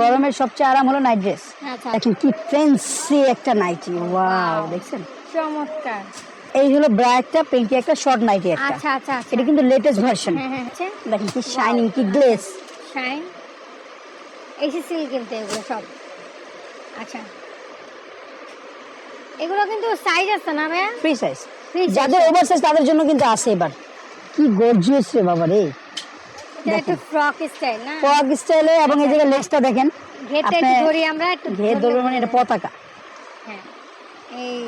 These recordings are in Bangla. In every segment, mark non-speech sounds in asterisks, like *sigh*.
গরমের সবচেয়ে আরাম হলো নাইট ড্রেস আচ্ছা। দেখেন কি ফ্যান্সি একটা নাইটি ওয়াও. দেখছেন? চমৎকার। এই হলো ব্রা একটা পেন্টি একটা শর্ট নাইটি একটা। আচ্ছা আচ্ছা আচ্ছা। এটা কিন্তু লেটেস্ট ভার্সন হ্যাঁ হ্যাঁ আচ্ছা দেখেন কি শাইনিং কি গ্লেস শাইন এসি সিল কিন্তু এগুলো সব। আচ্ছা। এগুলো কিন্তু সাইজ আছে না ভাইয়া? ফ্রি সাইজ যাদের ওভার সাইজ তাদের জন্য কিন্তু আছে এবার। কি গর্জিয়াস রে বাবা রে। এটা একটু ফ্রক স্টাইল না? পক স্টাইলে এবং এই জায়গায় লেসটা দেখেন ঘেরটা একটু ধরি আমরা একটু ঘের ধরলে মানে এটা পতাকা। হ্যাঁ এই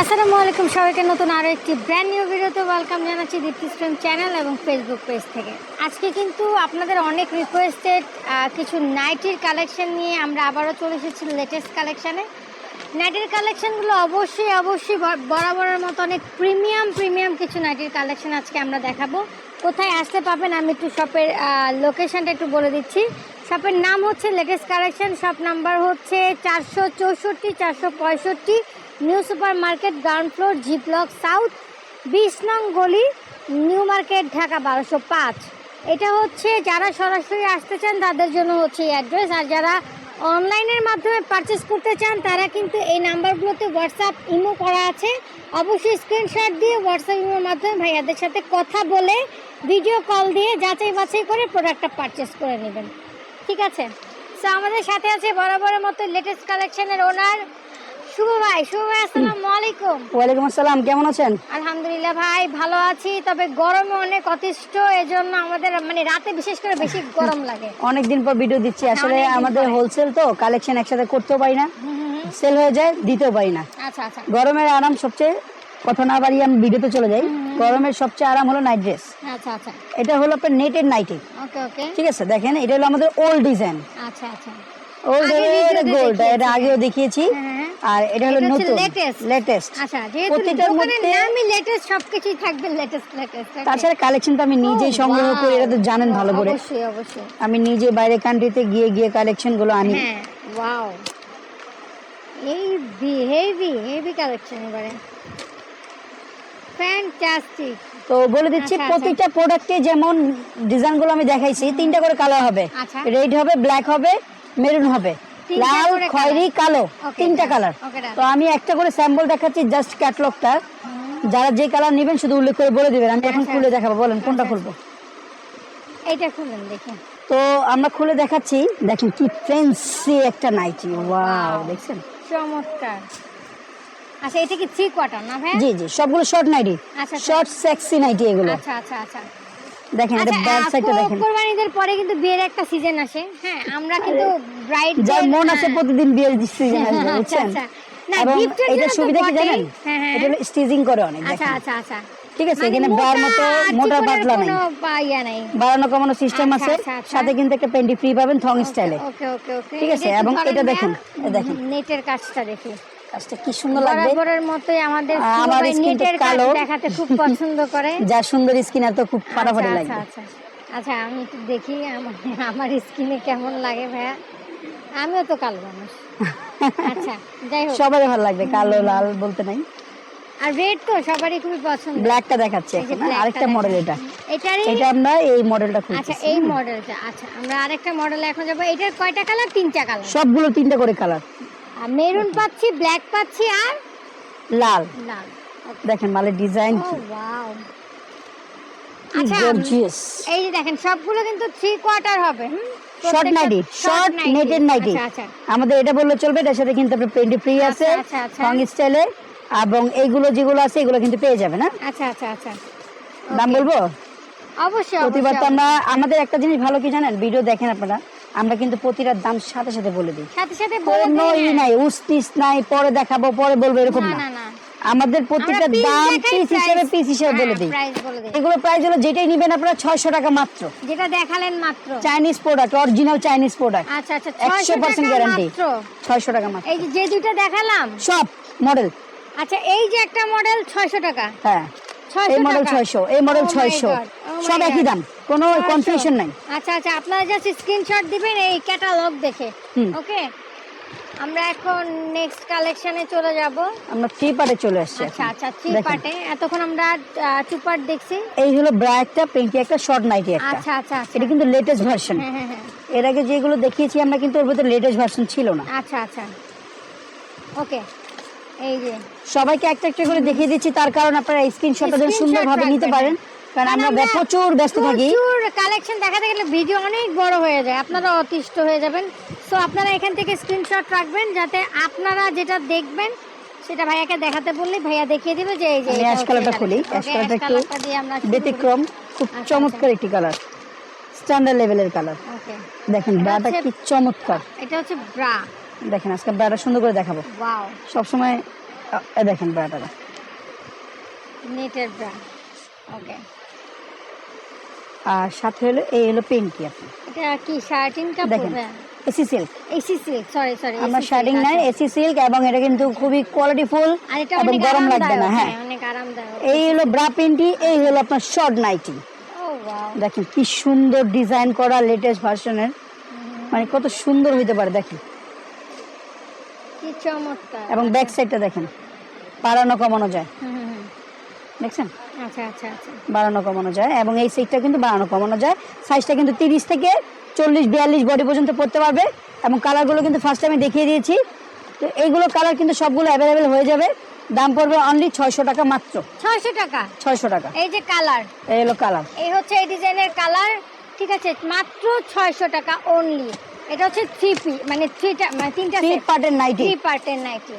আসসালামু আলাইকুম সবাইকে নতুন আরও একটি ব্র্যান্ড নিউ ভিডিওতে ওয়েলকাম জানাচ্ছি দীপ্তি স্ট্রিম চ্যানেল এবং ফেসবুক পেজ থেকে। আজকে কিন্তু আপনাদের অনেক রিকোয়েস্টেড কিছু নাইটির কালেকশন নিয়ে আমরা আবারও চলে এসেছি লেটেস্ট কালেকশানে নাইটির কালেকশনগুলো অবশ্যই অবশ্যই বরাবরের মতো অনেক প্রিমিয়াম প্রিমিয়াম কিছু নাইটির কালেকশন আজকে আমরা দেখাবো। কোথায় আসতে পাবেন আমি একটু শপের লোকেশনটা একটু বলে দিচ্ছি। শপের নাম হচ্ছে লেটেস্ট কালেকশন শপ নাম্বার হচ্ছে চারশো চৌষট্টি, চারশো পঁয়ষট্টি new super market ground floor G block south বিশ নং গলি নিউ মার্কেট ঢাকা বারোশো পাঁচ। এটা হচ্ছে যারা সরাসরি আসতে চান তাদের জন্য হচ্ছে এই অ্যাড্রেস আর যারা অনলাইনের মাধ্যমে পারচেস করতে চান, তারা কিন্তু এই নাম্বারগুলোতে হোয়াটসঅ্যাপ ইমো করা আছে। অবশ্যই স্ক্রিনশট দিয়ে হোয়াটসঅ্যাপ ইমোর মাধ্যমে ভাইয়াদের সাথে কথা বলে ভিডিও কল দিয়ে যাচাই বাছাই করে প্রোডাক্টটা পারচেস করে নেবেন। ঠিক আছে? সো আমাদের সাথে আছে বরাবরের মতো লেটেস্ট কালেকশনের ওনার শুভ ভাই শুভ ভাই আসসালামু আলাইকুম। ওয়ালাইকুম আসসালাম কেমন আছেন? আলহামদুলিল্লাহ ভাই ভালো আছি তবে গরমে অনেক অতিষ্ঠ এজন্য আমাদের মানে রাতে বিশেষ করে বেশি গরম লাগে। *laughs* অনেকদিন পর ভিডিও দিচ্ছি আসলে আমাদের হোলসেল তো কালেকশন একসাথে করতেও পারি না। সেল হয়ে যায় দিতেও পারি না। আচ্ছা আচ্ছা। গরমের আরাম সবচেয়ে কথা না বাড়িয়ে আমি ভিডিওতে চলে যাই গরমের সবচেয়ে আরাম হলো নাইট ড্রেস আচ্ছা আচ্ছা। এটা হলো আপনার নেটের নাইটি ওকে ওকে ঠিক আছে দেখেন এটা হলো আমাদের ওল্ড ডিজাইন আচ্ছা আচ্ছা। ওল্ড আগে গোল্ড এটা আগেও দেখিয়েছি। আর এটা হলো নতুন লেটেস্ট আচ্ছা প্রতিটার মধ্যে- নামই লেটেস্ট সবকিছুই থাকবে লেটেস্ট লেটেস্ট তাছাড়া কালেকশন তো আমি নিজেই সংগ্রহ করি এটা তো জানেন ভালো করে। অবশ্যই অবশ্যই। আমি নিজে বাইরে কান্ট্রিতে গিয়ে গিয়ে কালেকশনগুলো আনি। হ্যাঁ ওয়াও এই হেভি হেভি কালেকশন এবারে। ফ্যান্টাস্টিক তো বলে দিচ্ছি আচ্ছা, আচ্ছা। প্রতিটা প্রোডাক্টে যেমন ডিজাইনগুলো আমি দেখাইছি তিনটা করে কালার হবে। আচ্ছা। রেড হবে ব্ল্যাক হবে মেরুন হবে। লাল খয়েরি কালো তিনটা কালার তো আমি একটা করে স্যাম্পল দেখাচ্ছি জাস্ট ক্যাটলগটা যারা যে কালার নেবেন শুধু উল্লেখ করে বলে দিবেন। আমি এখন আচ্ছা। খুলে দেখাবো বলেন কোনটা আচ্ছা, খুলবো? এইটা খুলুন দেখি। তো আমরা খুলে দেখাচ্ছি দেখেন কি ফ্যান্সি একটা নাইটি ওয়াও. দেখছেন? চমৎকার। আচ্ছা এটা কি থ্রি কোয়ার্টার না ভাই জি জি সবগুলো শর্ট নাইটি আচ্ছা, শর্ট সেক্সি নাইটি এগুলো। আচ্ছা আচ্ছা আচ্ছা। দেখেন এটা আচ্ছা ব্যাক সাইডটা দেখেন। কোরবানিদের পরে কিন্তু বিয়ের একটা সিজন আসে। হ্যাঁ আমরা কিন্তু ব্রাইড যার মন আছে প্রতিদিন বিয়ের সিজন আসবে আচ্ছা, বুঝছেন? আচ্ছা। এবং এটা সুবিধা কি জানেন? হ্যাঁ, হ্যাঁ। এটা স্টিচিং করে অনেক আচ্ছা আচ্ছা আচ্ছা। ঠিক আছে মানে এখানে বার মতো মোটা পাতলা নাই। বাড়ানো কমানো সিস্টেম আছে। সাথে কিন্তু একটা পেন্টি ফ্রি পাবেন থং স্টাইলে ঠিক আছে, এবং এটা দেখেন, দেখেন। নেটের কাজটা দেখি। কাজটা কি সুন্দর লাগবে? বরাবরের মতোই আমাদের আমার নেটের কাজ। দেখাতে খুব পছন্দ করে। *laughs* যার সুন্দর স্কিন আর তো খুব ফাটাফাটি আচ্ছা, লাগবে। আচ্ছা। আচ্ছা আচ্ছা আমি একটু দেখি আমার আমার স্কিনে কেমন লাগে ভাইয়া। আমিও তো কালো মানুষ। আচ্ছা যাই হোক। সবারই ভালো লাগবে কালো লাল বলতে নাই। আর রেড তো সবারই খুবই পছন্দ। ব্ল্যাকটা দেখাচ্ছে যে এখন আরেকটা মডেল এটা। এটারই এটা আমরা এই মডেলটা আচ্ছা এই মডেলটা আচ্ছা আমরা আরেকটা মডেল এখন যাব। এটার কয়টা কালার তিনটা কালার সবগুলো তিনটা করে কালার মেরুন পাচ্ছি ব্ল্যাক পাচ্ছি আর লাল। লাল। দেখেন মালের ডিজাইন ও কি। ওয়াও আচ্ছা, গর্জিয়াস এই যে দেখেন সবগুলো কিন্তু থ্রি কোয়ার্টার হবে হুম? Short nightie short netted nightie আচ্ছা আচ্ছা। আমাদের এটা বললে চলবে এটার সাথে কিন্তু আপনার পেন্টি ফ্রি আছে আচ্ছা, আচ্ছা। স্টাইলে এবং এইগুলো যেগুলো আছে এগুলো কিন্তু পেয়ে যাবে না? আচ্ছা আচ্ছা আচ্ছা। দাম বলব? অবশ্যই প্রতিবার তো আমরা আমাদের একটা জিনিস ভালো কি জানেন? ভিডিও দেখেন আপনারা। আমরা কিন্তু প্রতিটার দাম সাথে সাথে বলে দিই। সাথে সাথে বলে কোনো ই। নাই উস্তিস নাই পরে দেখাবো পরে বলব এরকম না আমাদের প্রতিটা দাম পিস হিসেবে পিস হিসেবে বলে হ্যাঁ, দিই। price বলে দিই। এগুলো প্রাইস হলো যেটাই নিবেন আপনারা ছয়শো টাকা মাত্র। যেটা দেখালেন মাত্র। Chinese product original Chinese product আচ্ছা আচ্ছা একশো 600 পার্সেন্ট গ্যারান্টি মাত্র। ছয়শো টাকা মাত্র। এই যে যে দুইটা দেখালাম। সব মডেল আচ্ছা এই যে একটা মডেল 600 টাকা। হ্যাঁ 600 এই মডেল টাকা। ছয়শো এই মডেল Oh my ছয়শো। God, oh my সব একই দাম। কোনো কনফিউশন নাই। আচ্ছা আচ্ছা আপনারা জাস্ট স্ক্রিনশট দিবেন এই ক্যাটালগ দেখে ওকে আমরা এখন নেক্সট কালেকশনে চলে যাব। আমরা থ্রি পার্টে চলে আসছি আচ্ছা আচ্ছা থ্রি পার্টে এতক্ষণ আমরা টু পার্ট দেখছি। এই হলো ব্রা একটা পেন্টি একটা শর্ট নাইটি একটা। আচ্ছা আচ্ছা আচ্ছা। এটা কিন্তু লেটেস্ট ভার্সন হ্যাঁ হ্যাঁ হ্যাঁ। এর আগে যেগুলো দেখিয়েছি আমরা কিন্তু ওর ভিতরে লেটেস্ট ভার্সন ছিল না। আচ্ছা আচ্ছা। ওকে এই যে। সবাইকে একটা একটা করে দেখিয়ে দিচ্ছি তার কারণ আপনারা স্ক্রিনশটটা সুন্দরভাবে নিতে পারেন। কারণ আমরা প্রচুর ব্যস্ত থাকি। প্রচুর কালেকশন দেখাতে গেলে ভিডিও অনেক বড় হয়ে যায়। আপনারা অতিষ্ঠ হয়ে যাবেন। সো আপনারা এখান থেকে স্ক্রিনশট রাখবেন যাতে আপনারা যেটা দেখবেন সেটা ভাইয়াকে দেখাতে বললে ভাইয়া দেখিয়ে দিবে যে এই যে অ্যাশ কালারটা খুলি। অ্যাশ কালারটা একটু। ব্যতিক্রম খুব আচ্ছা, চমৎকার একটি কালার স্ট্যান্ডার্ড লেভেলের কালার দেখেন ব্রাটা কি চমৎকার। এটা হচ্ছে ব্রা দেখেন আজকে ব্রাটা সুন্দর করে দেখাবো। ওয়াও সবসময় আহ, দেখেন ব্রাটা নেটের ব্রা ওকে আর সাথে হলো এই হলো পেন্টি আপনি। এটা কি শার্টিং কাপড়? দেখেন AC silk AC silk sorry sorry আমরা শার্টিং নাই এসি সিল্ক এবং এটা কিন্তু খুবই কোয়ালিটিফুল এবং গরম লাগবে না হ্যাঁ। অনেক আরামদায়ক। এই হলো ব্রা পেন্টি এই হলো আপনার শর্ট নাইটি দেখেন কি সুন্দর ডিজাইন করা লেটেস্ট ভার্সনের মানে কত সুন্দর হইতে পারে দেখেন। কি চমৎকার। এবং ব্যাক সাইডটা দেখেন বাড়ানো কমানো যায়। দেখছেন? বাড়ানো কমানো যায় এবং এই সাইডটা কিন্তু বাড়ানো কমানো যায়। সাইজটা কিন্তু তিরিশ থেকে চল্লিশ বিয়াল্লিশ বডি পর্যন্ত পড়তে পারবে এবং কালারগুলো কিন্তু ফার্স্ট আমি দেখিয়ে দিয়েছি। তো এইগুলো কালার কিন্তু সবগুলো অ্যাভেলেবেল হয়ে যাবে। দাম পড়বে অনলি ছয়শো টাকা মাত্র। ছয়শো টাকা? ছয়শো টাকা। এই যে কালার এই হলো কালার এই হচ্ছে এই ডিজাইনের কালার ঠিক আছে মাত্র ছয়শো টাকা অনলি এটা হচ্ছে থ্রি পি মানে থ্রিটা মানে তিনটা থ্রি পার্টের নাইটি থ্রি পার্টের নাইটি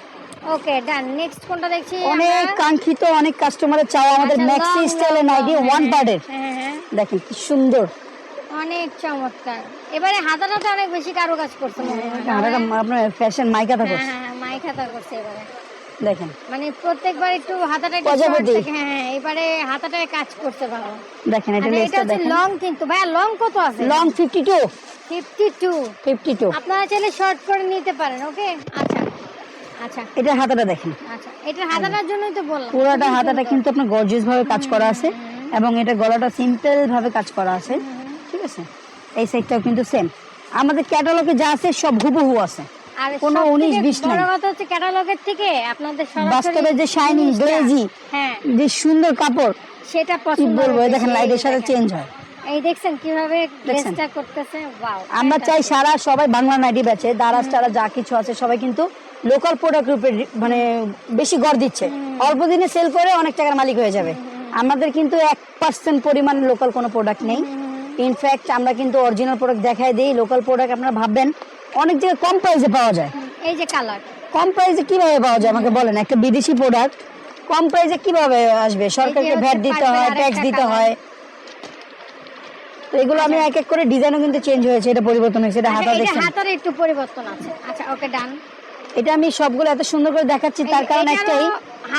ওকে ডান নেক্সট কোনটা দেখছি অনেক কাঙ্ক্ষিত অনেক কাস্টমারের চাওয়া আমাদের আচ্ছা, ম্যাক্সি স্টাইলের নাইটি ওয়ান হ্যাঁ, পার্টের হ্যাঁ হ্যাঁ দেখেন কি সুন্দর। অনেক চমৎকার। এবারে হাতাটাতে অনেক বেশি কারও কাজ করছে মনে হয়। আপনার ফ্যাশন মাইকা হ্যাঁ থাকো হ্যাঁ হ্যাঁ, মাইক হাতা করছে এবারে। দেখেন। মানে প্রত্যেকবার একটু হাতাটা প্রজাপতি। হ্যাঁ হ্যাঁ, এবারে হাতাটায় কাজ করতে দেখেন এটা লেসটা হচ্ছে দেখেন। লং কিন্তু। ভাইয়া লং কত আছে? Long fifty two fifty two fifty two আপনারা চাইলে শর্ট করে নিতে পারেন ওকে আচ্ছা আচ্ছা। হাতাটা দেখেন। আচ্ছা হাতাটার জন্যই তো বললাম। পুরোটা হাতাটা কিন্তু আপনার গর্জিয়াস ভাবে কাজ করা আছে এবং এটা গলাটা সিম্পল ভাবে কাজ করা আছে। ঠিক আছে? এই সাইডটাও কিন্তু সেম আমাদের ক্যাটালগে যা আছে সব হুবহু আছে। আর কোনো সবথেকে 19 20 নাই। বড় কথা হচ্ছে ক্যাটালগের থেকে আপনাদের বাস্তবে যে শাইনিং গ্লেজি হ্যাঁ। যে সুন্দর কাপড় সেটা পছন্দ বলব? দেখেন লাইটের সাথে চেঞ্জ হয়। এই দেখছেন কীভাবে করতেছে? ওয়াও আমরা চাই সারা সবাই বাংলা নাইটি বেচে দারাজ টারা যা কিছু আছে সবাই কিন্তু লোকাল প্রোডাক্ট রূপে মানে বেশি গড় দিচ্ছে। অল্প দিনে সেল করে অনেক টাকার মালিক হয়ে যাবে। আমাদের কিন্তু এক পার্সেন্ট পরিমাণ লোকাল কোনো প্রোডাক্ট নেই। ইনফ্যাক্ট আমরা কিন্তু অরিজিনাল প্রোডাক্ট দেখাই দিই। লোকাল প্রোডাক্ট আপনারা ভাববেন অনেক জায়গায় কম প্রাইসে পাওয়া যায়। এই যে কালার কম প্রাইসে কীভাবে পাওয়া যায়? আমাকে বলেন একটা বিদেশি প্রোডাক্ট কম প্রাইসে কীভাবে আসবে? সরকারকে ভ্যাট দিতে হয় ট্যাক্স দিতে হয়। তো এগুলো আমি এক এক করে ডিজাইনও কিন্তু চেঞ্জ হয়েছে। এটা পরিবর্তন হয়েছে এটা হাতা আচ্ছা, দেখছেন। হাতার একটু পরিবর্তন আছে। আচ্ছা ওকে ডান এটা আমি সবগুলো এত সুন্দর করে দেখাচ্ছি তার কারণ একটাই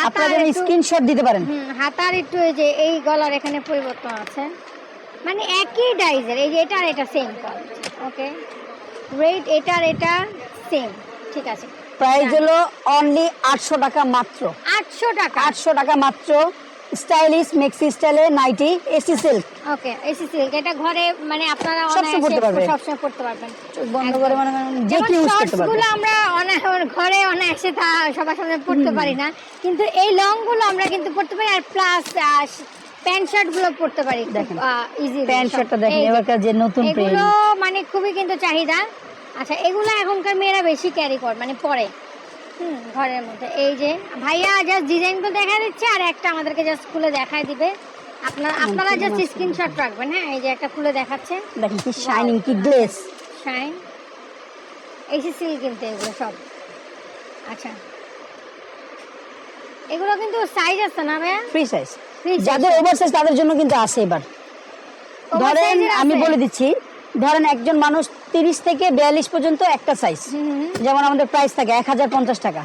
আপনাদের স্ক্রিনশট দিতে পারেন। হাতার একটু এই যে এই গলার এখানে পরিবর্তন আছে। মানে একই ডাইজের এই যে এটা আর এটা সেম ওকে রেট এটা আর এটা সেম ঠিক আছে। প্রাইস হলো অনলি আটশো টাকা মাত্র। আটশো টাকা। আটশো টাকা মাত্র। স্টাইলিশ মেক্সি স্টাইলে nightie AC silk okay AC silk এটা ঘরে মানে আপনারা সবসময় অনায়াসে পরতে পারবে। সবসময় পড়তে পারবেন। বন্ধ করে মানে যে কি ইউজ করতে shorts পারবে। গুলো আমরা ঘরে অনায়াসে তা সবার সামনে পড়তে পারি না। কিন্তু এই লংগুলো আমরা কিন্তু পড়তে পারি আর প্লাস প্যান্ট শার্টগুলো পড়তে পারি দেখেন। ইজি প্যান্ট শার্টটা দেখেন এবারকার যে নতুন এগুলো মানে খুবই কিন্তু চাহিদা। আচ্ছা এগুলো এখনকার মেয়েরা বেশি ক্যারি করে মানে পরে। হুম ঘরের মধ্যে। এই যে ভাইয়া জাস্ট ডিজাইনগুলো দেখা দিচ্ছে আর একটা আমাদেরকে জাস্ট খুলে দেখাই দিবে। আপনারা আপনারা জাস্ট স্ক্রিনশট রাখবেন হ্যাঁ? এই যে একটা খুলে দেখাচ্ছে। দেখেন কি শাইনিং কি গ্লেস শাইন এসি সিল কিন্তু এগুলো সব। আচ্ছা। এগুলো কিন্তু সাইজ আছে না ভাইয়া? ফ্রি সাইজ যাদের ওভার সাইজ তাদের জন্য কিন্তু আছে এবার। ধরেন আমি বলে দিচ্ছি ধরেন একজন মানুষ তিরিশ থেকে বিয়াল্লিশ পর্যন্ত একটা সাইজ যেমন আমাদের প্রাইস থাকে এক হাজার পঞ্চাশ টাকা।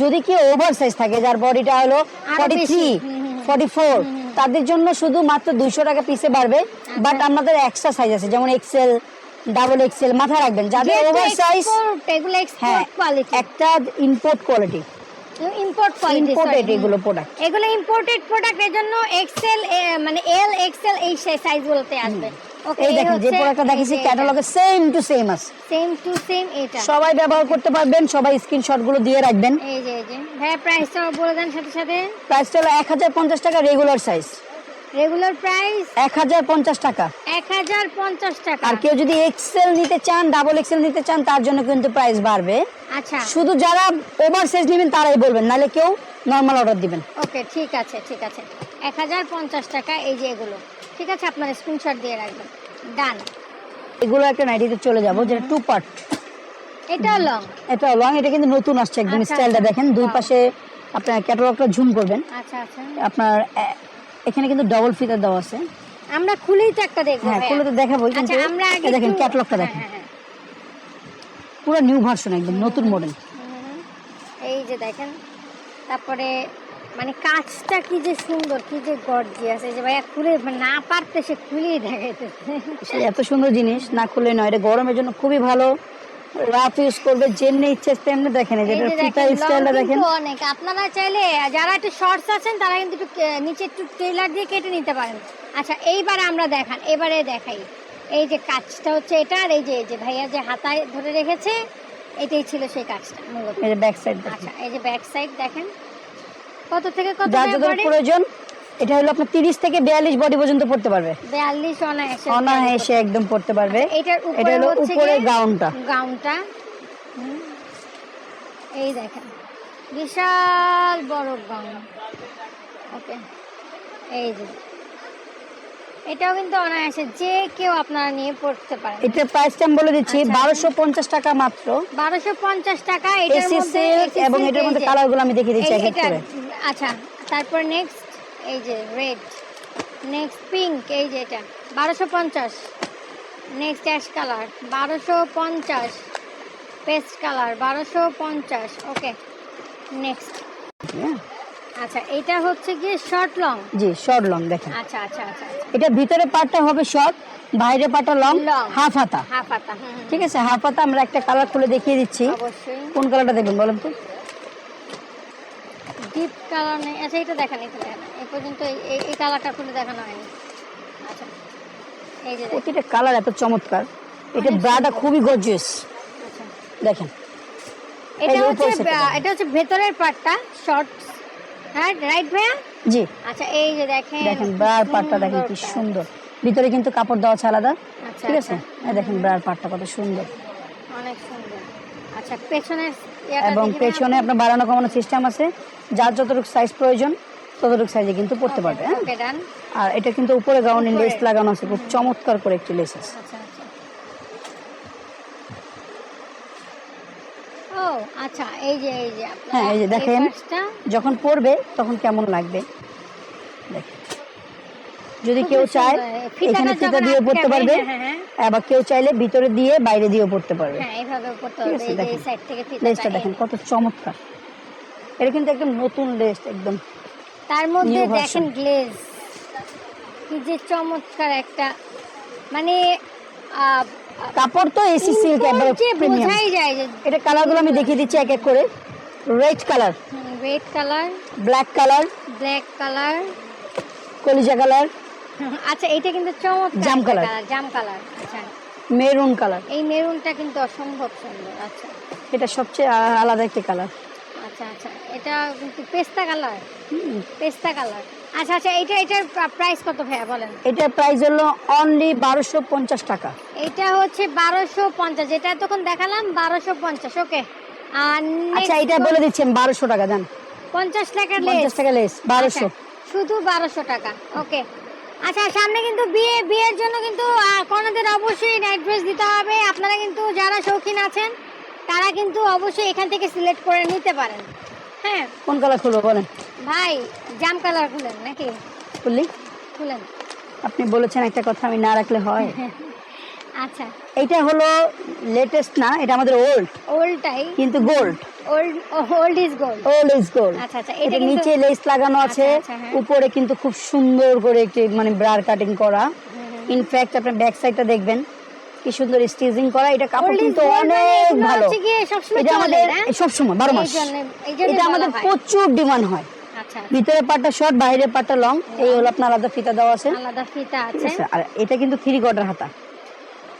যদি কেউ ওভার সাইজ থাকে যার বডিটা হলো ফর্টি থ্রি ফর্টি ফোর তাদের জন্য শুধু মাত্র দুইশো টাকা পিসে বাড়বে। আচ্ছা। বাট আমাদের এক্সট্রা সাইজ আছে যেমন এক্সেল ডাবল এক্সেল মাথায় রাখবেন। যাদের ওভার সাইজ হ্যাঁ কোয়ালিটি একটা ইম্পোর্ট কোয়ালিটি ইম্পোর্ট ইম্পোর্টেড এগুলো প্রোডাক্ট এগুলো ইম্পোর্টেড প্রোডাক্টের জন্য এক্সেল মানে এল এক্সেল এই সাইজগুলোতে আসবে। এই এই দেখেন যে প্রোডাক্টটা এই দেখেছি যে এটা। ক্যাটালগে সেম টু সেম আছে। সেম টু সেম এটা। সবাই ব্যবহার করতে পারবেন সবাই স্ক্রিনশটগুলো দিয়ে রাখবেন। এই যে এই যে। ভাইয়া প্রাইসটা বলে দেন সাথে সাথে। প্রাইসটা হলো এক হাজার পঞ্চাশ টাকা রেগুলার সাইজ রেগুলার প্রাইস এক হাজার পঞ্চাশ টাকা। এক হাজার পঞ্চাশ টাকা। আর কেউ যদি এক্সেল নিতে চান ডাবল এক্সেল নিতে চান তার জন্য কিন্তু প্রাইস বাড়বে। আচ্ছা। শুধু যারা ওভার সাইজ নেবেন তারাই বলবেন নাহলে কেউ নর্মাল অর্ডার দিবেন। ওকে ঠিক আছে ঠিক আছে। এক হাজার পঞ্চাশ টাকা এই যে এগুলো। ঠিক আছে আপনার স্ক্রিনশট দিয়ে রাখবেন। ডান এগুলো একটা নাইটিতে চলে যাব যেটা টু পার্ট এটা লং এটা লং এটা কিন্তু নতুন আসছে একদম আচ্ছা, স্টাইলটা আচ্ছা। দেখেন। দুই পাশে আপনার ক্যাটালগটা ঝুম করবেন। আচ্ছা আচ্ছা। আপনার এখানে কিন্তু ডবল ফিতার দেওয়া আছে। আমরা খুলেই তো একটা দেখব হ্যাঁ খুলে তো দেখাবো কিন্তু আচ্ছা আমরা আগে দেখেন ক্যাটালগটা দেখেন। হ্যাঁ, হ্যাঁ। পুরো নিউ ভার্সন একদম নতুন মডেল এই যে দেখেন তারপরে মানে কাজটা কি যে সুন্দর কি যে গর্জিয়াস এই যে ভাইয়া খুলে না পারতে সে খুলেই দেখাইতেছে। এত সুন্দর জিনিস না খুলে নয় এটা গরমের জন্য খুবই ভালো। রাফ ইউজ করবে যেমনি ইচ্ছে তেমনি দেখেন এই যে এই যে এটা ফিতা স্টাইলটা দেখেন। অনেক। আপনারা চাইলে যারা একটু শর্টস আছেন তারা কিন্তু একটু নিচে একটু টেলার দিয়ে কেটে নিতে পারেন। আচ্ছা এইবারে আমরা দেখান এবারে দেখাই। এই যে কাজটা হচ্ছে এটা আর এই যে এই যে ভাইয়া যে হাতায় ধরে রেখেছে এটাই ছিল সেই কাজটা মূলত। এই যে ব্যাক সাইড আচ্ছা এই যে ব্যাক সাইড দেখেন। কত থেকে কত যার প্রয়োজন এটা হলো আপনার তিরিশ থেকে বিয়াল্লিশ বডি পর্যন্ত পড়তে পারবে। বিয়াল্লিশ অনায়াসে। অনায়াসে একদম পড়তে পারবে। এটার এটা হলো উপরে গাউনটা গাউনটা এই দেখেন বিশাল বড় গাউন ওকে এই যে। এটাও কিন্তু অনায়াসে যে কেউ আপনারা নিয়ে পড়তে পারেন। এটার প্রাইসটা আমি বলে দিচ্ছি আচ্ছা। বারোশো পঞ্চাশ টাকা মাত্র। বারোশো পঞ্চাশ টাকা এটার মধ্যে এবং এটার মধ্যে কালারগুলো আমি দেখিয়ে দিচ্ছি এক এটা করে। আচ্ছা তারপর নেক্সট এই যে রেড নেক্সট পিঙ্ক এই যে এটা বারোশো পঞ্চাশ। নেক্সট অ্যাশ কালার বারোশো পঞ্চাশ। পেস্ট কালার বারোশো পঞ্চাশ। Okay next. আচ্ছা এটা হচ্ছে গিয়ে short long ji short long দেখেন। আচ্ছা আচ্ছা আচ্ছা আচ্ছা। এটা ভিতরে পার্টটা হবে শর্ট বাইরের পার্টটা লং হাফ হাতা। হাফ হুম, ঠিক আছে হাফ হাতা আমরা একটা কালার খুলে দেখিয়ে দিচ্ছি। অবশ্যই। কোন কালারটা দেখবেন বলেন তো? ডিপ কালার নেই। আচ্ছা এটা দেখেন এটা দেখেন। এই পর্যন্ত এই- কালারটা খুলে দেখানো হয়নি। আচ্ছা এই যে প্রতিটা কালার এত চমৎকার। এটা ব্রাটা খুবই গর্জিয়াস আচ্ছা। দেখেন। এটা হচ্ছে এটা হচ্ছে ভেতরের পার্টটা শর্ট হ্যাঁ রাইট ভাইয়া? জি। আচ্ছা এই যে দেখেন দেখেন ব্রার পার্টটা দেখেন কি সুন্দর ভিতরে কিন্তু কাপড় দেওয়া আছে আলাদা আচ্ছা ঠিক আছে? আচ্ছা, এই দেখেন ব্রার পার্টটা কত সুন্দর। অনেক সুন্দর। আচ্ছা ইয়াটা এবং পেছনে আপনার বাড়ানো কমানো সিস্টেম আছে। যার যতটুকু সাইজ প্রয়োজন ততটুকু সাইজে কিন্তু পড়তে পারবে হ্যাঁ? আর এটা কিন্তু উপরে গাউনে। লেস লাগানো আছে খুব চমৎকার করে একটি লেস আছে আচ্ছা এই যে এই যে হ্যাঁ, এই যে দেখেন। যখন পরবে তখন কেমন লাগবে? দেখেন। যদি কেউ চায় এখানে ফিতা দিয়ে পড়তে পারবে হ্যাঁ, হ্যাঁ, আবার কেউ চাইলে ভিতরে দিয়ে বাইরে দিয়েও পড়তে পারবে। হ্যাঁ লেসটা দেখেন কত চমৎকার। এটা কিন্তু একদম নতুন লেস একদম তার মধ্যে দেখেন গ্লেজ কি যে চমৎকার একটা মানে কাপড় তো এসি সিল্ক একবারে প্রিমিয়াম এটা কালারগুলো আমি দেখিয়ে দিচ্ছি এক এক করে। Red colour red colour black colour black colour কলিজা কালার আচ্ছা এটা কিন্তু চমৎকার জাম colour, জাম কালার আচ্ছা। মেরুন কালার এই মেরুনটা কিন্তু অসম্ভব সুন্দর আচ্ছা। এটা সবচেয়ে আলাদা একটি কালার আচ্ছা আচ্ছা। এটা কিন্তু পেস্তা কালার পেস্তা কালার আচ্ছা আচ্ছা এটা এটার প্রাইস কত ভাইয়া বলেন? এটার প্রাইস হলো অনলি বারোশো পঞ্চাশ টাকা। এটা হচ্ছে বারোশো পঞ্চাশ যেটা তখন দেখালাম বারোশো পঞ্চাশ ওকে আর আচ্ছা এটা বলে দিচ্ছি আমি বারোশো টাকা দেন। পঞ্চাশ লেস পঞ্চাশ টাকা লেস বারোশো। আচ্ছা, শুধু বারোশো টাকা ওকে আচ্ছা সামনে কিন্তু বিয়ে বিয়ের জন্য কিন্তু আহ, কনেদের অবশ্যই নাইট ড্রেস দিতে হবে। আপনারা কিন্তু যারা শৌখিন আছেন তারা কিন্তু অবশ্যই এখান থেকে সিলেক্ট করে নিতে পারেন। হ্যাঁ? কোন কালার খুলবো বলেন? ভাই জাম কালার খুলেন নাকি? বললি খুলেন। আপনি বলেছেন একটা কথা আমি না রাখলে হয়। *laughs* আচ্ছা। এটা হলো লেটেস্ট না এটা আমাদের ওল্ড ওল্ডটাই কিন্তু gold old old is gold old is gold আচ্ছা আচ্ছা এটা নিচে লেস লাগানো আছে আচ্ছা, আচ্ছা, হ্যাঁ। উপরে কিন্তু খুব সুন্দর করে একটি মানে ব্রার কাটিং করা। ইনফ্যাক্ট আপনার ব্যাক সাইডটা দেখবেন কি সুন্দর স্টিচিং করা। এটা কাপড় কিন্তু মানে অনেক ভালো। সবসময় এটা আমাদের না? সব সময় বারো মাস। এটা আমাদের প্রচুর ডিমান্ড হয়। আচ্ছা আচ্ছা ভিতরে পাটটা শর্ট বাইরের পাটটা লং এই হলো আপনার আলাদা ফিতা দেওয়া আছে। আলাদা ফিতা আছে। আছে আর এটা কিন্তু থ্রি কোয়ার্টার হাতা।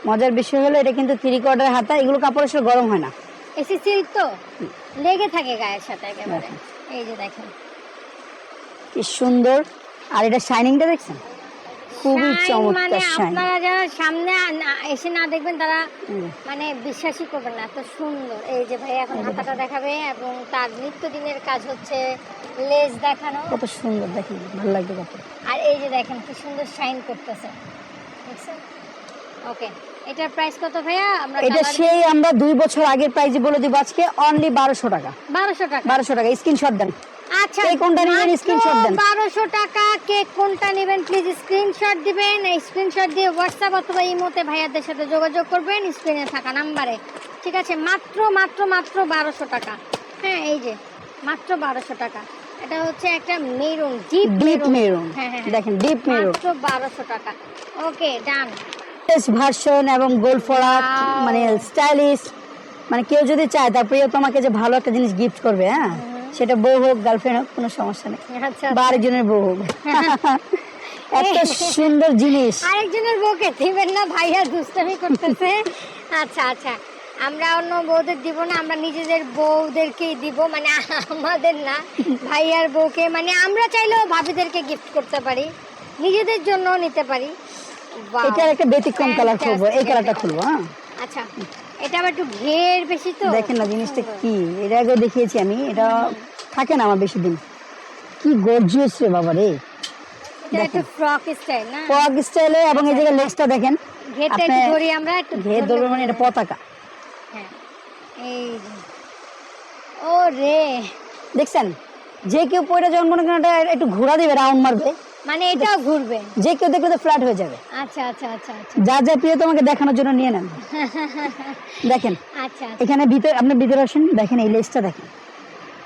মজার বিষয় হলো এটা কিন্তু থ্রি কোয়ার্টার হাতা এগুলো কাপড়ের সাথে গরম হয় না। এসি সিল্ক তো? লেগে থাকে গায়ের সাথে একেবারে। এই যে দেখেন। কি সুন্দর। আর এটা শাইনিংটা দেখছেন? খুবই মানে চমৎকার শাইন আপনারা যারা সামনে এসে না দেখবেন তারা মানে বিশ্বাসই করবেন না এত সুন্দর। এই যে ভাই এখন হাতাটা দেখাবে এবং তার নিত্যদিনের কাজ হচ্ছে লেজ দেখানো। কত সুন্দর দেখেন ভালো লাগবে কত আর এই যে দেখেন কি সুন্দর শাইন করতেছে। দেখছেন? ওকে এটার প্রাইস কত ভাইয়া? আমরা এটা সেই আমরা দুই বছর আগের প্রাইজে বলে দিব আজকে অনলি বারোশো টাকা। বারোশো টাকা। বারোশো টাকা স্ক্রিনশট দেন। আচ্ছা কে কোনটা নেবেন? screenshot দেন। বারোশো টাকা কে কোনটা নেবেন? প্লিজ স্ক্রিনশট দিবেন। এই স্ক্রিনশট দিয়ে হোয়াটসঅ্যাপ অথবা ইমোতে ভাইয়াদের সাথে যোগাযোগ করবেন স্ক্রিনে থাকা নাম্বারে। ঠিক আছে মাত্র মাত্র মাত্র বারোশো টাকা। হ্যাঁ এই যে মাত্র বারোশো টাকা। এটা হচ্ছে একটা মেরুন ডিপ ডিপ মেরুন। হ্যাঁ হ্যাঁ দেখেন ডিপ মেরুন। মাত্র বারোশো টাকা। ওকে ডান। ভার্সন এবং গোল ফরাক মানে স্টাইলিশ মানে কেউ যদি চায় তার প্রিয় তোমাকে যে ভালো একটা জিনিস গিফট করবে হ্যাঁ? সেটা বউ হোক গার্লফ্রেন্ড হোক কোনো সমস্যা নেই। আচ্ছা বা আরেকজনের বউ হোক এত সুন্দর জিনিস। আরেকজনের বউকে দিবেন না ভাইয়া দুষ্টামি করতেছে। আচ্ছা আচ্ছা। আমরা অন্য বউদের দিব না আমরা নিজেদের বউদেরকেই দিব মানে আমাদের না। ভাইয়ার বউকে মানে আমরা চাইলেও ভাবিদেরকে গিফট করতে পারি। নিজেদের জন্য নিতে পারি. এটার একটা ব্যতিক্রম কালার খুলবো এই কালারটা খুলবো হ্যাঁ। আচ্ছা। এটা আবার একটু ঘের বেশি তো। দেখেন না জিনিসটা কি এর আগেও দেখিয়েছি আমি এটা থাকে না আমার বেশি দিন কি গর্জিয়াস রে বাবা রে। এটা একটু ফ্রক স্টাইল না? পগ স্টাইলে এবং এই জায়গায় লেসটা দেখেন। ঘেরটা একটু ধরি আমরা একটু ঘের ধরলে মানে এটা পতাকা। হ্যাঁ এই। ও রে দেখছেন? যে কেউ পয়টা যখন মনে করেন একটু ঘোরা দিবে রাউন্ড মারবে। মানে এটাও ঘুরবে? যে কেউ দেখবে ফ্ল্যাট হয়ে যাবে। আচ্ছা আচ্ছা আচ্ছা আচ্ছা। যা যা প্রিয় তোমাকে দেখানোর জন্য নিয়ে নেন। দেখেন আচ্ছা এখানে ভিতরে আপনি ভিতরে আসেন দেখেন এই লেসটা দেখেন।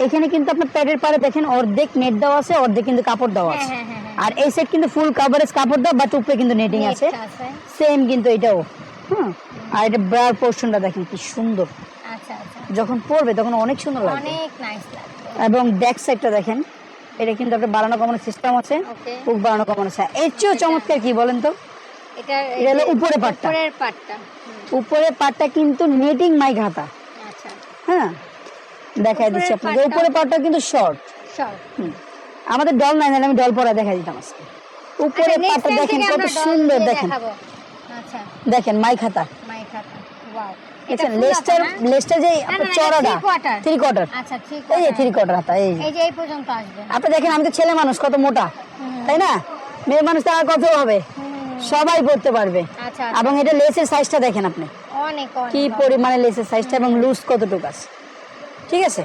এখানে কিন্তু আপনার প্যাডের পারে দেখেন অর্ধেক নেট দেওয়া আছে অর্ধেক কিন্তু কাপড় দেওয়া হ্যাঁ আছে। হ্যাঁ হ্যাঁ আর এই সেট কিন্তু ফুল কাভারেজ কাপড় দেওয়া বাট উপরে কিন্তু নেটিং আছে। সেম কিন্তু এটাও। হুম? আর এটা ব্রার পোর্শনটা দেখেন কি সুন্দর। আচ্ছা আচ্ছা। যখন পরবে তখন অনেক সুন্দর লাগবে। অনেক নাইস লাগবে। এবং ব্যাক সাইডটা দেখেন এটা কিন্তু একটা বাড়ানো কমানোর সিস্টেম আছে বুক বাড়ানো কমানো আছে। এর চেয়েও চমৎকার কি বলেন তো? এটা হলো উপরে পাটটা। উপরের পাটটা। উপরে পাটটা কিন্তু নেটিং মাইক হাতা। আচ্ছা। হ্যাঁ? দেখাই দিচ্ছি আপনাকে উপরে পাটটা। কিন্তু শর্ট আমাদের ডল নাই আমি ডল পরা দেখা দিতাম আজকে। উপরে আচ্ছা পাটটা দেখেন কত সুন্দর দেখেন। আচ্ছা। দেখেন মাইক হাতা। মাই খাতা ওয়াও এটা লেস্টার লেস্টার যে না, আপনার না, এটা চড়াটা থ্রি কোয়ার্টার আচ্ছা এই যে থ্রি কোয়ার্টার হাতা এই যে। এই পর্যন্ত আসবে। আপনি দেখেন আমি তো ছেলে মানুষ কত মোটা তাই না? মেয়ে মানুষ তার কত হবে? সবাই পড়তে পারবে। আচ্ছা এবং এটা লেসের সাইজটা দেখেন আপনি। কি পরিমাণে লেসের সাইজটা এবং লুজ কতটুকু আছে? ঠিক আছে?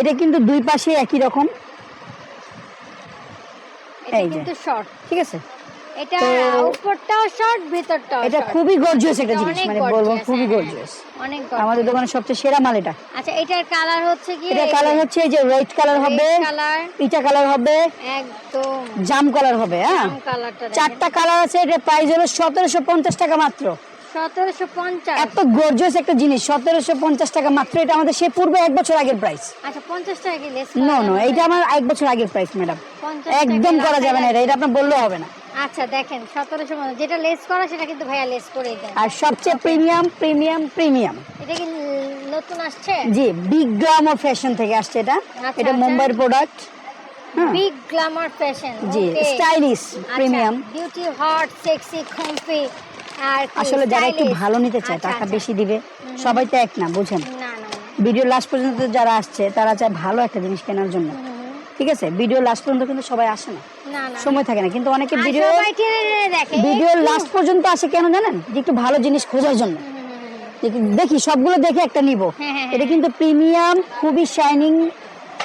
এটা কিন্তু দুই পাশে একই রকম। এই যে। ঠিক আছে? এটা উপরটাও শর্ট ভিতরটাও এটা খুবই গর্জিয়াস একটা জিনিস মানে বলব খুবই হ্যাঁ, গর্জিয়াস অনেক আমাদের দোকানে সবচেয়ে সেরা মাল এটা। আচ্ছা এটার কালার হচ্ছে কি? এটা কালার হচ্ছে এই যে রেড কালার হবে কালার পিটা কালার হবে একদম। জাম কালার হবে হ্যাঁ? চারটা কালার আছে এটা প্রাইস হলো সতেরোশো পঞ্চাশ টাকা মাত্র। এত গর্জিয়াস একটা জিনিস সতেরোশো পঞ্চাশ টাকা মাত্র এটা আমাদের সে পূর্বে এক বছর আগের প্রাইস আচ্ছা পঞ্চাশ টাকা নো নো এটা আমার এক বছর আগের প্রাইস ম্যাডাম একদম করা যাবে না এটা এটা আপনার বললেও হবে না। আচ্ছা দেখেন সতেরোশো পঞ্চাশ। যেটা লেস করা সেটা কিন্তু ভাইয়া লেস করেই দেয় আর সবচেয়ে প্রিমিয়াম প্রিমিয়াম প্রিমিয়াম এটা কি নতুন আসছে? জি বিগ গ্রাম ফ্যাশন থেকে আসছে এটা। আচ্ছা, এটা। মুম্বাইয়ের product big glamour fashion ji stylish premium beauty hot sexy comfy আর আসলে যারা একটু ভালো নিতে চায় আচ্ছা, টাকা আচ্ছা। বেশি দিবে। সবাই তো এক না বুঝেন? না না না। ভিডিও লাস্ট পর্যন্ত যারা আসছে তারা চায় ভালো একটা জিনিস কেনার জন্য। ঠিক আছে? ভিডিও লাস্ট পর্যন্ত কিন্তু সবাই আসে না। সময় থাকে না। কিন্তু অনেকে ভিডিও ভিডিও লাস্ট পর্যন্ত আসে কেন জানেন? যে একটু ভালো জিনিস খোঁজার জন্য। দেখি- সবগুলো দেখে একটা নিব। হ্যাঁ, হ্যাঁ, এটা কিন্তু প্রিমিয়াম খুবই শাইনিং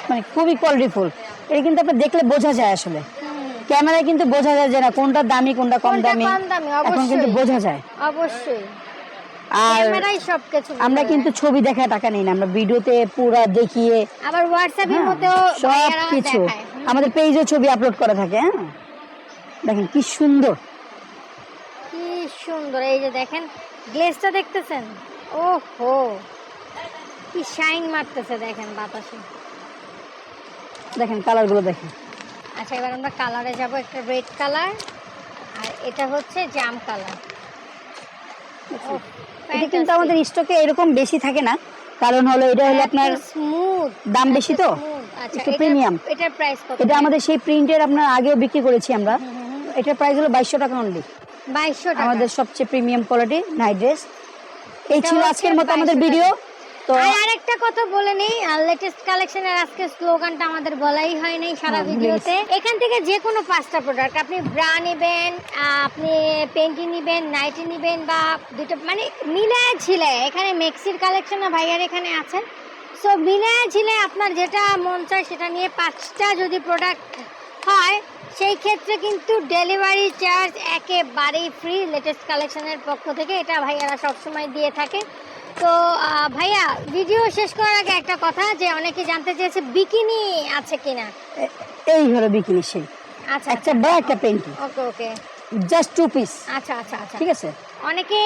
মানে খুবই কোয়ালিটিফুল এটা কিন্তু আপনার দেখলে বোঝা যায় আসলে। ক্যামেরায় কিন্তু বোঝা যায় যে না কোনটা দামি কোনটা কম দামি। এখন কিন্তু বোঝা যায়। অবশ্যই। আর আমরা কিন্তু ছবি দেখায় টাকা নেই না আমরা ভিডিওতে পুরা দেখিয়ে আবার হোয়াটসঅ্যাপের হ্যাঁ, মধ্যেও সব কিছু আমাদের পেজে ছবি আপলোড করা থাকে হ্যাঁ। দেখেন কি সুন্দর। কি সুন্দর এই যে দেখেন গ্লেজটা দেখতেছেন? ওহো কি শাইন মারতেছে দেখেন বাতাসে। দেখেন কালারগুলো দেখেন। আচ্ছা এবার আমরা কালারে যাব একটা রেড কালার আর এটা হচ্ছে জাম কালার এটা কিন্তু আমাদের স্টকে এরকম বেশি থাকে না। কারণ হলো এটা হলো আপনার স্মুথ দাম বেশি তো? আচ্ছা একটু প্রিমিয়াম এটার প্রাইস কত? এটা আমাদের সেই প্রিন্টের আপনার আগেও বিক্রি করেছি আমরা। এটার প্রাইস হলো বাইশশো টাকা অনলি বাইশশো টাকা। আমাদের সবচেয়ে প্রিমিয়াম কোয়ালিটি নাইট ড্রেস এই ছিল আজকের মতো আমাদের ভিডিও তো আর আরেকটা কথা বলে নেই লেটেস্ট কালেকশনের আজকে স্লোগানটা আমাদের বলাই হয় নাই সারা হ্যাঁ, ভিডিওতে। এখান থেকে যে কোনো পাঁচটা প্রোডাক্ট আপনি ব্রা নেবেন আপনি পেন্টি নেবেন নাইটি নেবেন বা দুটো মানে মিলায় ঝিলায় এখানে মেক্সির কালেকশন ভাইয়ার এখানে আছেন। সো মিলায় ঝিলায় আপনার যেটা মন চায় সেটা নিয়ে পাঁচটা যদি প্রোডাক্ট হয় সেই ক্ষেত্রে কিন্তু ডেলিভারি চার্জ একেবারেই ফ্রি লেটেস্ট কালেকশনের পক্ষ থেকে। এটা ভাইয়ারা সবসময় দিয়ে থাকে। তো ভাইয়া ভিডিও শেষ করার আগে একটা কথা যে অনেকে জানতে চেয়েছে বিকিনি আছে কিনা? এই হলো বিকিনি সেই। আচ্ছা একটা বা একটা panty okay okay. Just two piece আচ্ছা আচ্ছা আচ্ছা। ঠিক আছে? অনেকে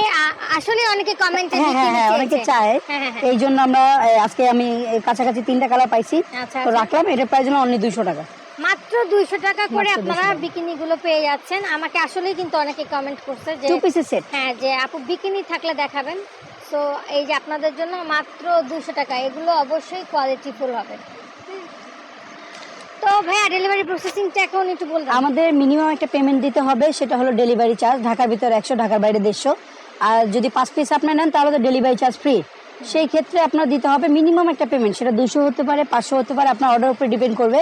আসলে অনেকে কমেন্টে হ্যাঁ হ্যাঁ হ্যাঁ অনেকে চায়। হ্যাঁ হ্যাঁ হ্যাঁ। এই জন্য আমরা আজকে আমি কাছাকাছি তিনটা কালার পাইছি। আচ্ছা তো আচ্ছা। রাখলাম এটার প্রাইস হলো অনলি দুইশো টাকা। মাত্র দুইশো টাকা করে আপনারা বিকিনি গুলো পেয়ে যাচ্ছেন। আমাকে আসলেই কিন্তু অনেকে কমেন্ট করছে যে টু পিসের সেট হ্যাঁ যে আপু বিকিনি থাকলে দেখাবেন। সো এই যে আপনাদের জন্য মাত্র দুশো টাকা এগুলো অবশ্যই কোয়ালিটিফুল হবে। তো ভাইয়া ডেলিভারি প্রসেসিংটা এখন একটু বলবেন আমাদের মিনিমাম একটা পেমেন্ট দিতে হবে সেটা হলো ডেলিভারি চার্জ ঢাকার ভিতরে একশো ঢাকার বাইরে দেড়শো। আর যদি পাঁচ পিস আপনার নেন তাহলে তো ডেলিভারি চার্জ ফ্রি সেই ক্ষেত্রে আপনার দিতে হবে মিনিমাম একটা পেমেন্ট সেটা দুশো হতে পারে পাঁচশো হতে পারে আপনার অর্ডার উপরে ডিপেন্ড করবে।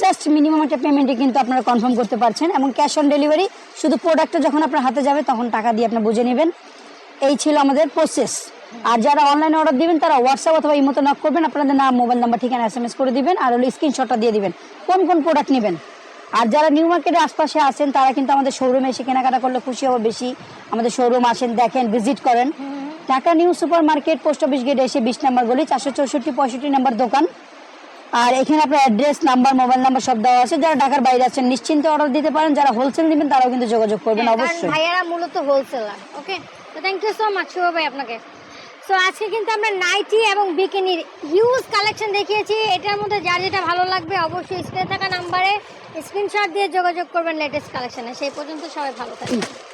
জাস্ট মিনিমাম একটা পেমেন্টে কিন্তু আপনারা কনফার্ম করতে পারছেন এবং ক্যাশ অন ডেলিভারি শুধু প্রোডাক্টটা যখন আপনার হাতে যাবে তখন টাকা দিয়ে আপনি বুঝে নেবেন। এই ছিল আমাদের প্রসেস আর যারা অনলাইনে অর্ডার দিবেন তারা হোয়াটসঅ্যাপ অথবা ইমোতে নক করবেন। আপনাদের নাম মোবাইল নাম্বার ঠিকানা এস এম এস করে দিবেন আর হলো স্ক্রিনশটটা দিয়ে দিবেন। কোন কোন প্রোডাক্ট নেবেন? আর যারা নিউ মার্কেটের আশপাশে আছেন তারা কিন্তু আমাদের শোরুমে এসে কেনাকাটা করলে খুশি হবে বেশি। আমাদের শোরুম আসেন দেখেন ভিজিট করেন। Dhaka new super market post office গেটে এসে বিশ নাম্বার গলি চারশো চৌষট্টি পঁয়ষট্টি নাম্বার দোকান। আর এখানে আপনার অ্যাড্রেস নাম্বার মোবাইল নাম্বার সব দেওয়া আছে। যারা ঢাকার বাইরে আছেন নিশ্চিন্তে অর্ডার দিতে পারেন। যারা হোলসেল নেবেন তারাও কিন্তু যোগাযোগ করবেন হ্যাঁ, অবশ্যই। ভাইয়ারা মূলত হোলসেলার ওকে তো thank you so much Shuvo ভাই আপনাকে। সো আজকে কিন্তু আমরা নাইটি এবং বিকিনির হিউজ কালেকশন দেখিয়েছি। এটার মধ্যে যার যেটা ভালো লাগবে অবশ্যই স্ক্রিনে থাকা নাম্বারে স্ক্রিনশট দিয়ে যোগাযোগ করবেন লেটেস্ট কালেকশনে সেই পর্যন্ত সবাই ভালো থাকবেন।